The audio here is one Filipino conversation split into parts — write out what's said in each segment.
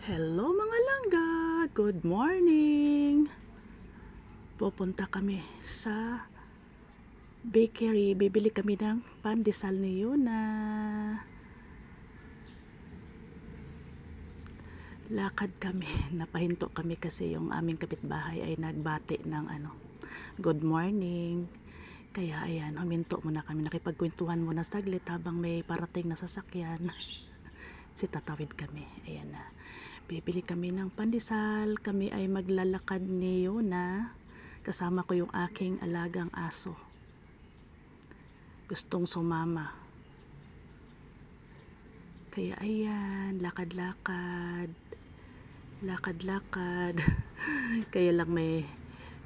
Hello mga langga! Good morning! Pupunta kami sa bakery. Bibili kami ng pandesal ni Yuna. Lakad kami. Napahinto kami kasi yung aming kapitbahay ay nagbati ng ano, good morning. Kaya ayan, huminto muna kami. Nakipagkwentuhan muna saglit habang may parating na sasakyan. si tatawid kami. Ayan na. Bibili kami ng pandesal. Kami ay maglalakad ni Yona. Kasama ko yung aking alagang aso. Gustong sumama. Kaya ayan, lakad-lakad. Lakad-lakad. Kaya lang may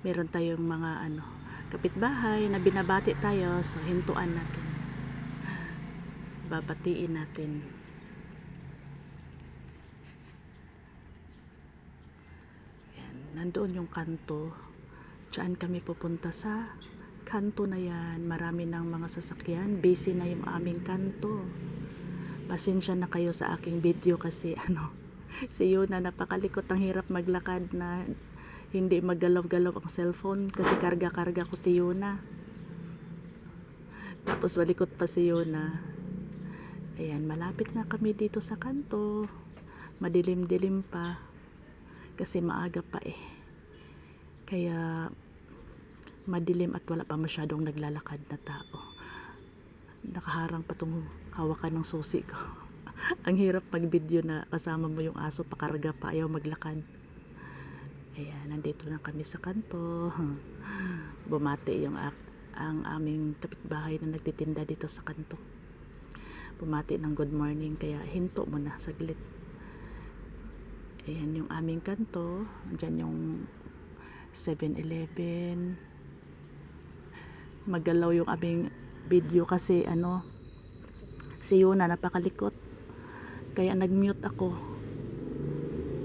meron tayong mga ano, kapitbahay na binabati tayo. So hintuan natin. Babatiin natin. Yan, nandoon yung kanto. Diyan kami pupunta sa kanto na yan. Marami ng mga sasakyan. Busy na yung aming kanto. Pasensya na kayo sa aking video kasi ano, si Yuna napakalikot ang hirap maglakad na hindi maggalaw-galaw ang cellphone kasi karga-karga ko si Yuna. Tapos malikot pa si Yuna. Ayan, malapit na kami dito sa kanto. Madilim-dilim pa kasi maaga pa eh. Kaya madilim at wala pa masyadong naglalakad na tao. Nakaharang pa tong hawakan ng susi ko. Ang hirap mag-video na kasama mo yung aso pakarga pa ayaw maglakad. Ayan, nandito na kami sa kanto. Bumati yung ang aming kapitbahay na nagtitinda dito sa kanto. Bumati ng good morning kaya hinto mo na saglit. Ayan yung aming kanto. Diyan yung 7-Eleven. Magalaw yung aming video kasi ano si Yuna napakalikot. Kaya nag-mute ako.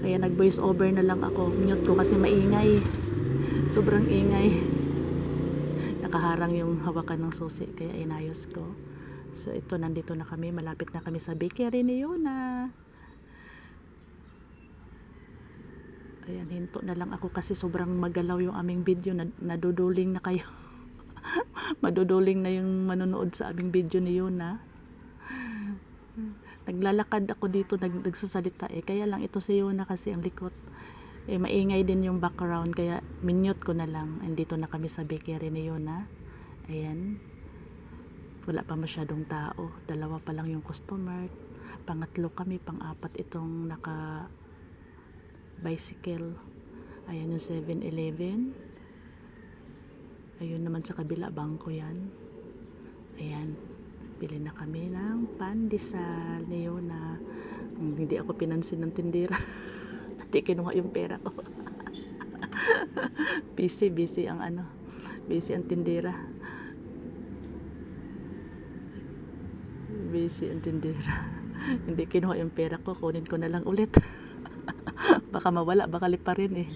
Kaya nag-voice over na lang ako. Mute ko kasi maingay. Sobrang ingay. Nakaharang yung hawakan ng susi kaya inayos ko. So ito nandito na kami. Malapit na kami sa bakery ni Yuna. Ayan, hinto na lang ako kasi sobrang magalaw yung aming video. Nad- naduduling na kayo. Maduduling na yung manonood sa aming video ni Yuna. Naglalakad ako dito, nag, nagsasalita eh. Kaya lang ito si Yuna kasi ang likot. Eh, maingay din yung background. Kaya minute ko na lang. Andito na kami sa bakery ni Yuna. Ayan. Wala pa masyadong tao. Dalawa pa lang yung customer. Pangatlo kami, pang-apat itong naka bicycle. Ayan yung 7-Eleven. Ayun naman sa kabila, bangko yan. Ayan. Bili na kami ng pandesal ni Yona. Hmm, Hindi ako pinansin ng tindira. Hindi kinuha yung pera ko. busy, busy ang ano. Busy ang tindira. Busy ang tindira. Hindi kinuha yung pera ko. Kunin ko na lang ulit. baka mawala, baka liparin eh.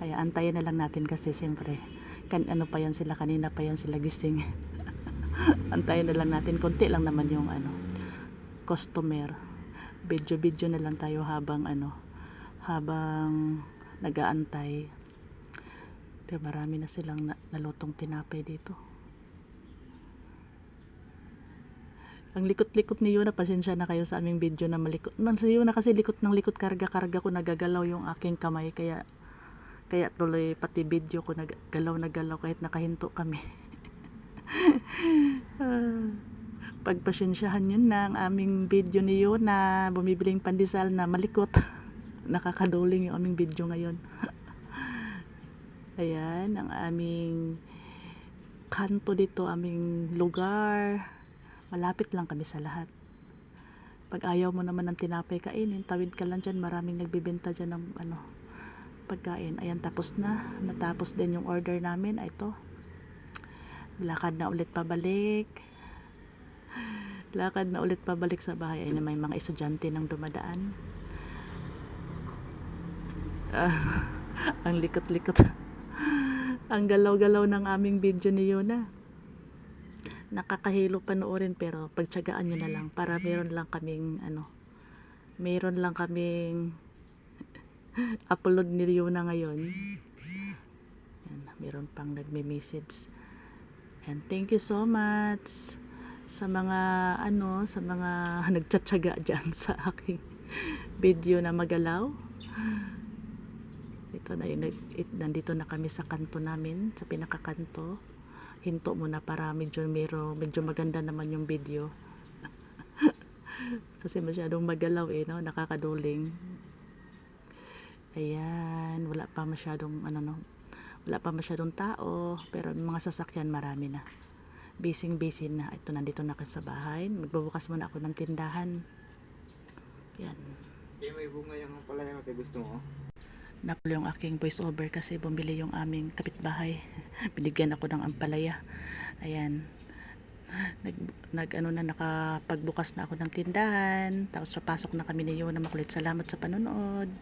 Kaya antayin na lang natin kasi siyempre kan ano pa yan sila kanina pa yan sila gising. antayin na lang natin konti lang naman yung ano customer. Video-video na lang tayo habang ano habang nagaantay. Kaya marami na silang na, nalutong tinapay dito. Ang likot-likot ni Yuna, pasensya na kayo sa aming video na malikot. Man, si Yuna kasi likot ng likot, karga-karga ko, nagagalaw yung aking kamay, kaya kaya tuloy pati video ko nagalaw na galaw kahit nakahinto kami. Ah, Pagpasensyahan yun na ang aming video ni Yuna, bumibiling pandesal na malikot. Nakakaduling yung aming video ngayon. Ayan, ang aming kanto dito, aming lugar. Malapit lang kami sa lahat. Pag ayaw mo naman ng tinapay kainin, tawid ka lang dyan, maraming nagbibenta dyan ng ano, pagkain. Ayan, tapos na. Natapos din yung order namin. Ay, ito. Lakad na ulit pabalik. Lakad na ulit pabalik sa bahay. Ay, na may mga estudyante nang dumadaan. Ah, ang likot-likot. ang galaw-galaw ng aming video ni Yuna. Nakakahilo panoorin pero pagtsagaan nyo na lang para meron lang kaming ano, meron lang kaming upload ni Riona ngayon. Yan, meron pang nagme-message. And thank you so much sa mga ano, sa mga nagtsatsaga dyan sa aking video na magalaw. Ito na yun, nandito na kami sa kanto namin, sa pinakakanto. Hinto muna para medyo, mero, medyo maganda naman yung video. Kasi masyadong magalaw eh, no? nakakaduling. Ayan, wala pa masyadong ano no. Wala pa masyadong tao, pero mga sasakyan marami na. Busy busy na. Ito nandito na ako sa bahay. Magbubukas muna ako ng tindahan. Yan. Eh, may bunga yung pala yung ate gusto mo. Naplo yung aking voice over kasi bumili yung aming kapitbahay. Binigyan ako ng ampalaya. Ayan. Nag, nag ano na nakapagbukas na ako ng tindahan. Tapos papasok na kami ni Yona Makulit. Salamat sa panonood.